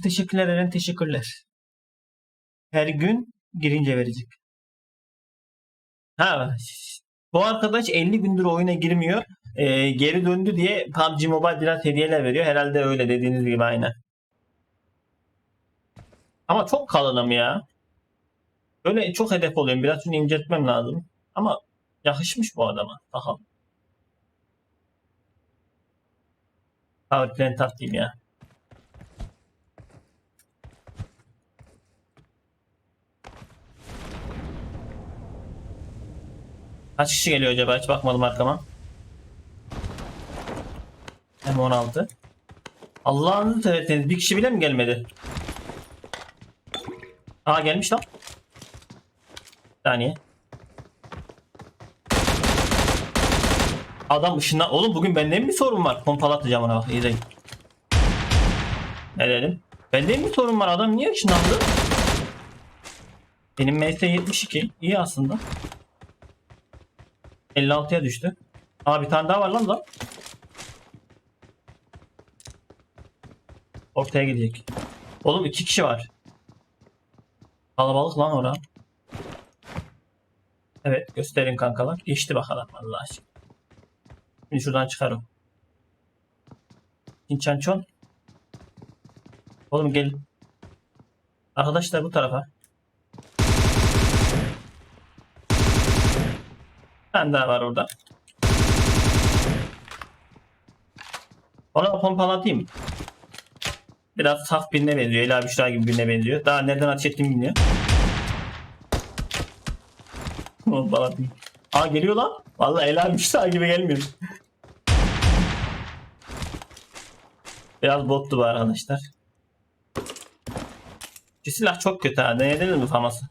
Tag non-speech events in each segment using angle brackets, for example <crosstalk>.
Siz teşekkürler Eren teşekkürler. Her gün girince verecek. Ha bu arkadaş 50 gündür oyuna girmiyor. Ee, geri döndü diye PUBG Mobile biraz hediyeler veriyor. Herhalde öyle dediğiniz gibi aynen. Ama çok kalınım ya. Böyle çok hedef oluyorum. Biraz şunu inceltmem lazım. Ama yakışmış bu adama. Bakalım. Power plant atayım ya. Kaç kişi geliyor acaba? Hiç bakmadım arkama. M16. Allah'ını severseniz bir kişi bile mi gelmedi? Aa gelmiş lan. Bir saniye. Adam ışınla... Oğlum bugün bende mi sorun var? Pompalatacağım ona bak. Değil. Ne dedim? Bende mi sorun var? Adam niye ışınlandı? Benim MS 72. İyi aslında. 56'ya düştü. Aa bir tane daha var lan da. Ortaya gidecek. Oğlum iki kişi var. Kalabalık lan ora. Evet gösterin kankalar. Geçti bakalım Allah aşkına. Şimdi şuradan çıkarım. İnçançon. Oğlum gel. Arkadaşlar bu tarafa. Tane daha var orada. Ona pompalatayım. Biraz saf birine benziyor. Ela Büşra gibi birine benziyor. Daha nereden ateş ettiğimi bilmiyor. Pompalatayım. Aa geliyor lan. Vallahi Ela Büşra gibi gelmiyor. Biraz bottu bu arkadaşlar. Şu silah çok kötü ha. Denediniz mi faması?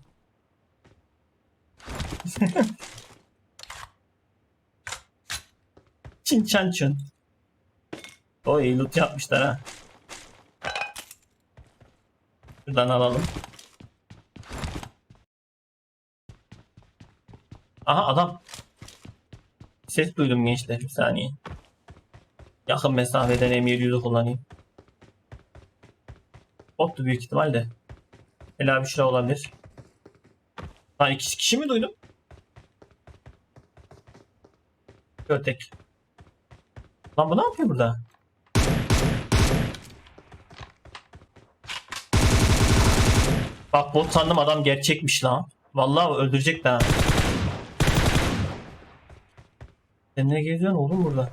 <laughs> Çin çan çın. O iyi loot yapmışlar ha. Şuradan alalım. Aha adam. Ses duydum gençler bir saniye. Yakın mesafeden M700'ü kullanayım. Bottu büyük ihtimalle. Ela bir şey olabilir. Ha iki kişi mi duydum? Ötek. Lan bu ne yapıyor burada? Bak bot sandım adam gerçekmiş lan. Vallahi öldürecek daha. Sen ne geziyorsun oğlum burada?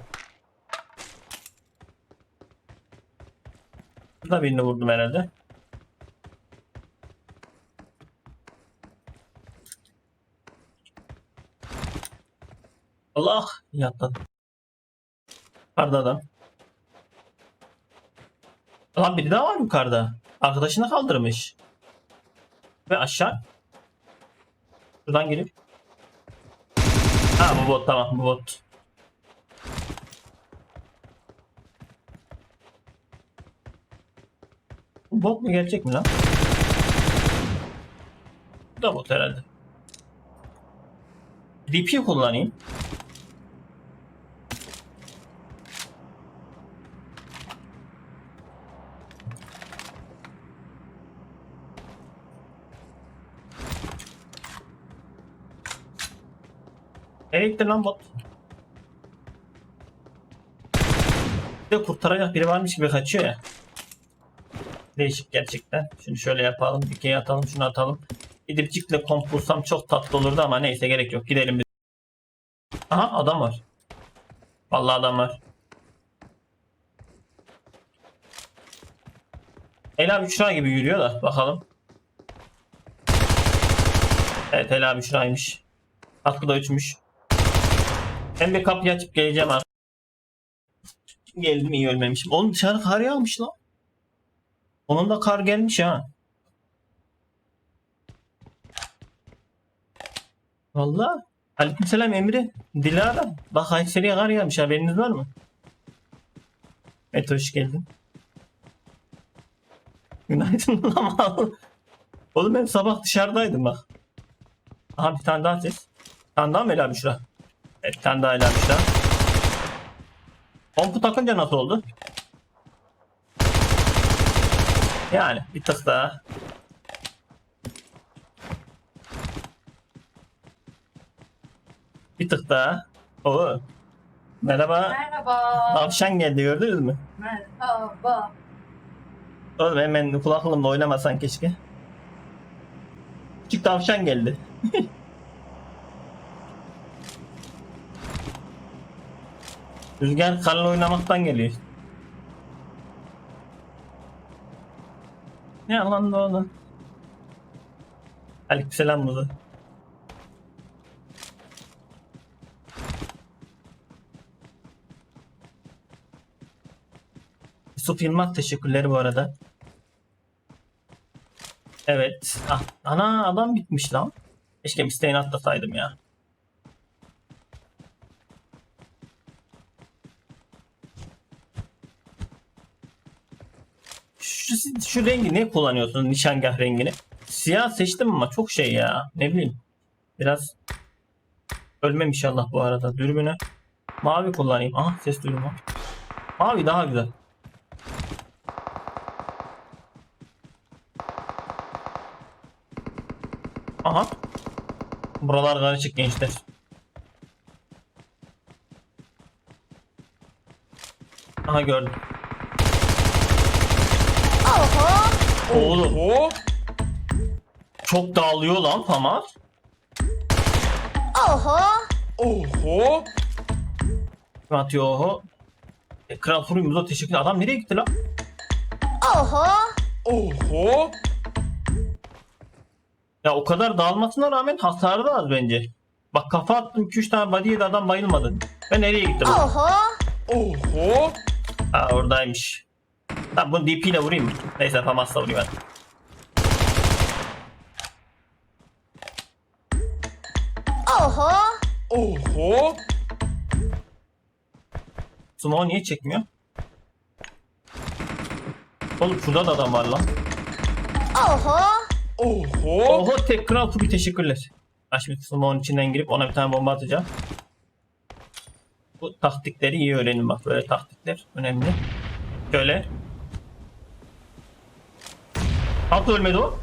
Burada birini vurdum herhalde. Allah yatladım. Yukarıda adam. Lan biri daha var yukarıda. Arkadaşını kaldırmış. Ve aşağı. Şuradan girip. Ha bu bot tamam bu bot. Bu bot mu gerçek mi lan? Bu da bot herhalde. DP kullanayım. Gitti lan bot? Bir de kurtaracak biri varmış gibi kaçıyor ya. Değişik gerçekten. Şunu şöyle yapalım. Dikey atalım. Şunu atalım. Bir dipçikle komp bulsam çok tatlı olurdu ama neyse gerek yok. Gidelim biz. Aha adam var. Vallahi adam var. Ela Büşra gibi yürüyor da bakalım. Evet Ela Büşra'ymış. Hakkı da uçmuş. Ben bir kapıyı açıp geleceğim abi. Geldim iyi ölmemişim. Oğlum dışarı kar yağmış lan. Onun da kar gelmiş ha. Valla. Aleykümselam Emre. Dilara. Bak Kayseri'ye kar yağmış haberiniz var mı? Evet hoş geldin. Günaydın <laughs> ama. Oğlum ben sabah dışarıdaydım bak. Aha bir tane daha ses. Bir tane daha mı Ela? Evet bir tane daha Büşra. Kompu takınca nasıl oldu? Yani bir tık daha. Bir tık daha. Oo. Merhaba. Merhaba. Tavşan geldi gördünüz mü? Merhaba. Oğlum hemen kulaklığımla oynamasan keşke. Küçük tavşan geldi. <laughs> Rüzgar karla oynamaktan geliyor. Ne lan da oğlum? Aleykümselam Muzu. Yusuf Yılmaz teşekkürleri bu arada. Evet. Ah, ana adam bitmiş lan. Keşke isteğini atlasaydım ya. Şu, rengi ne kullanıyorsunuz nişangah rengini? Siyah seçtim ama çok şey ya. Ne bileyim. Biraz ölmem inşallah bu arada. Dürbünü mavi kullanayım. Aha ses duydum ha. Mavi daha güzel. Aha. Buralar karışık gençler. Aha gördüm. Oho. Oğlum Oho. çok dağılıyor lan Famar. Oho. Oho. Kim atıyor oho? E, Kral Furuyumuz'a teşekkür ederim. Adam nereye gitti lan? Oho. Oho. Ya o kadar dağılmasına rağmen hasarı da az bence. Bak kafa attım 2-3 tane body yedi adam bayılmadı. Ben nereye gitti bu? Oho. Oho. Ha oradaymış. Tamam bunu DP ile vurayım. Neyse Famas'la vurayım ben. Oho. Oho. Sumo niye çekmiyor? Oğlum şurada da adam var lan. Oho. Oho. Oho tek kral Fubi teşekkürler. Ben şimdi Sumo'nun içinden girip ona bir tane bomba atacağım. Bu taktikleri iyi öğrenin bak böyle taktikler önemli. Şöyle. Nasıl ölmedi o?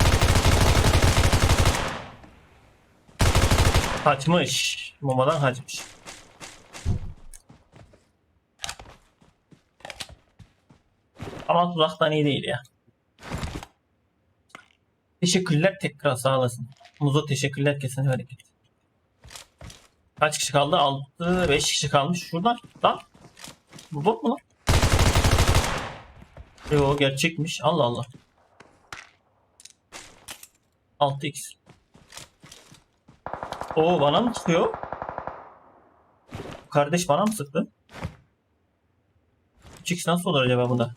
Kaçmış. Bombadan kaçmış. Ama uzaktan iyi değil ya. Teşekkürler tekrar sağ olasın. Muzo teşekkürler kesin hareket. Kaç kişi kaldı? 6 5 kişi kalmış. Şuradan lan. Bu bot mu lan? Yo gerçekmiş. Allah Allah. 6x. Oo bana mı sıkıyor? Kardeş bana mı sıktı? 3x nasıl olur acaba bunda?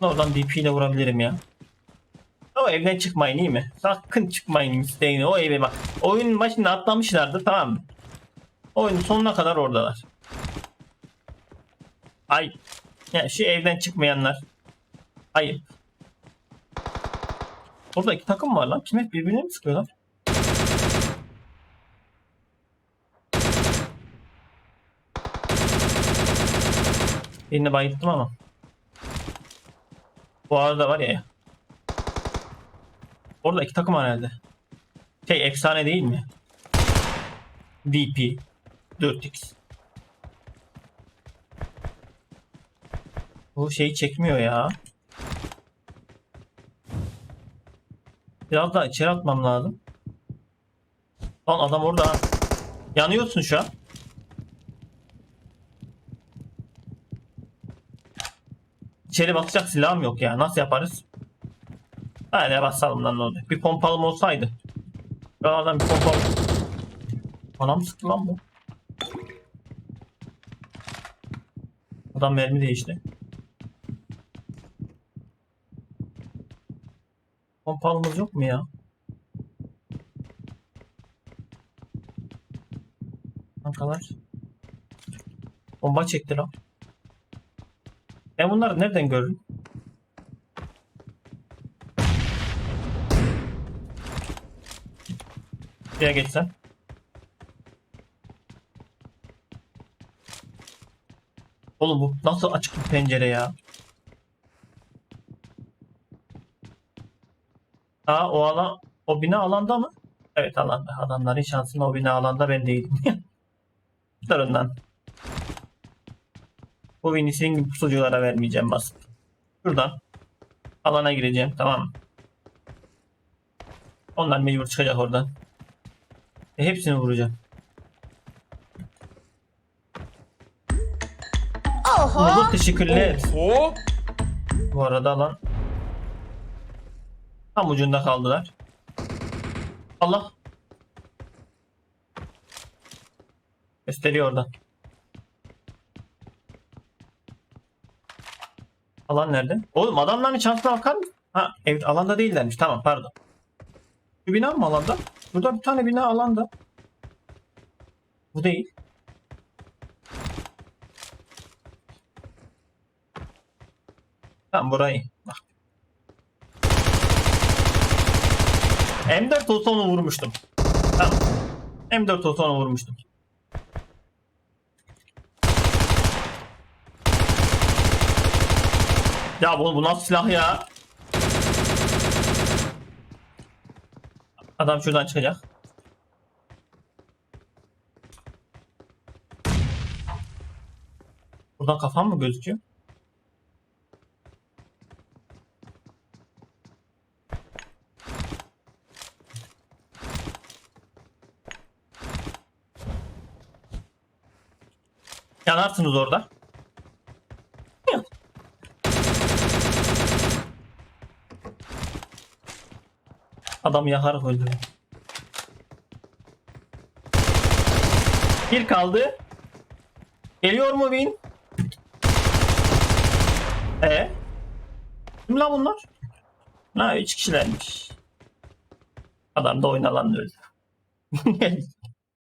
Oradan DP ile vurabilirim ya. O evden çıkmayın iyi mi? Sakın çıkmayın isteyin. O eve bak. Oyun başında atlamışlardı tamam mı? Oyunun sonuna kadar oradalar. Ay. Ya şu evden çıkmayanlar. Ayıp. Orada iki takım var lan. Kim hep birbirine mi sıkıyorlar? Birini bayılttım ama. Bu arada var ya. Orada iki takım var herhalde. Şey efsane değil mi? DP 4x. Bu şeyi çekmiyor ya. Biraz daha içeri atmam lazım. Lan adam orada. Yanıyorsun şu an. İçeri basacak silahım yok ya. Nasıl yaparız? Hadi basalım lan ne olacak. Bir pompalım olsaydı. Buralardan bir pompalı. Anam sıktı lan bu. Adam mermi değişti. Pompalımız yok mu ya? Kankalar. Bomba çekti lan. Ben bunları nereden görürüm? Buraya geçsen. Oğlum bu nasıl açık bir pencere ya? Aa o alan o bina alanda mı? Evet alanda. Adamların şansına o bina alanda ben değilim. <laughs> Durundan. Bu beni senin gibi pusuculara vermeyeceğim basit. Şuradan alana gireceğim tamam mı? Onlar mecbur çıkacak oradan. E, hepsini vuracağım. Oho. Olur teşekkürler. Oho. Bu arada alan tam ucunda kaldılar. Allah. Gösteriyor oradan. Alan nerede? Oğlum adamların şansına bakar mısın? Ha evet alanda değillermiş. Tamam pardon. Şu bina mı alanda? Burada bir tane bina alanda. Bu değil. Tamam burayı. Bak. M4 olsa vurmuştum. Tamam. M4 olsa vurmuştum. Ya bu, bu nasıl silah ya? Adam şuradan çıkacak. Buradan kafam mı gözüküyor? Yanarsınız orada. Adam yakarak öldürüyor. Bir kaldı. Geliyor mu Win? E? Kim lan bunlar? Ha üç kişilermiş. Adam da oynalan öldü. <laughs>